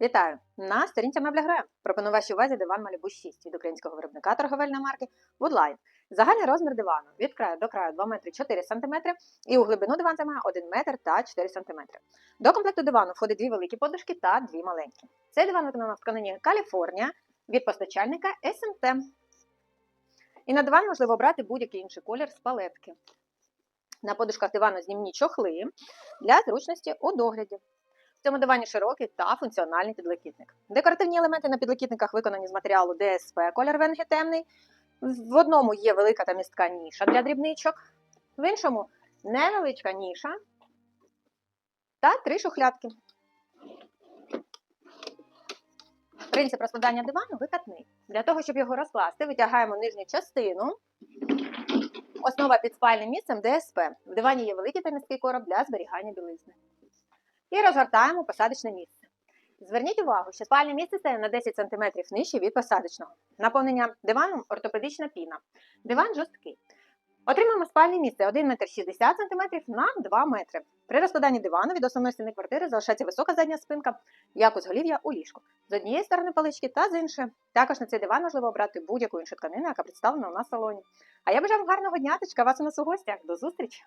Вітаю! На сторінці мебля грає. Пропоную вашій увазі диван Malibu 6 від українського виробника торговельної марки Woodline. Загальний розмір дивану від краю до краю 2 метри 4 см і у глибину диван займає 1 метр та 4 см. До комплекту дивану входить дві великі подушки та дві маленькі. Цей диван виконано в тканині Каліфорнія від постачальника SMT. І на диван можливо обрати будь-який інший колір з палетки. На подушках дивану знімні чохли для зручності у догляді. В цьому дивані широкий та функціональний підлокітник. Декоративні елементи на підлокітниках виконані з матеріалу ДСП, колір венги темний. В одному є велика та містка ніша для дрібничок, в іншому невеличка ніша та три шухлядки. Принцип розкладання дивану викатний. Для того, щоб його розкласти, витягаємо нижню частину. Основа під спальним місцем ДСП. В дивані є великий та місткий короб для зберігання білизни. І розгортаємо посадочне місце. Зверніть увагу, що спальне місце стає на 10 см нижче від посадочного. Наповнення диваном ортопедична піна. Диван жорсткий. Отримаємо спальне місце 1 метр 60 см на 2 метри. При розкладанні дивану від основної стіни квартири залишається висока задня спинка, як у зголів'я у ліжку. З однієї сторони палички та з іншої. Також на цей диван можливо обрати будь-яку іншу тканину, яка представлена у нас в салоні. А я бажаю вам гарного дня, та чекаю вас у нас у гостях. До зустрічі!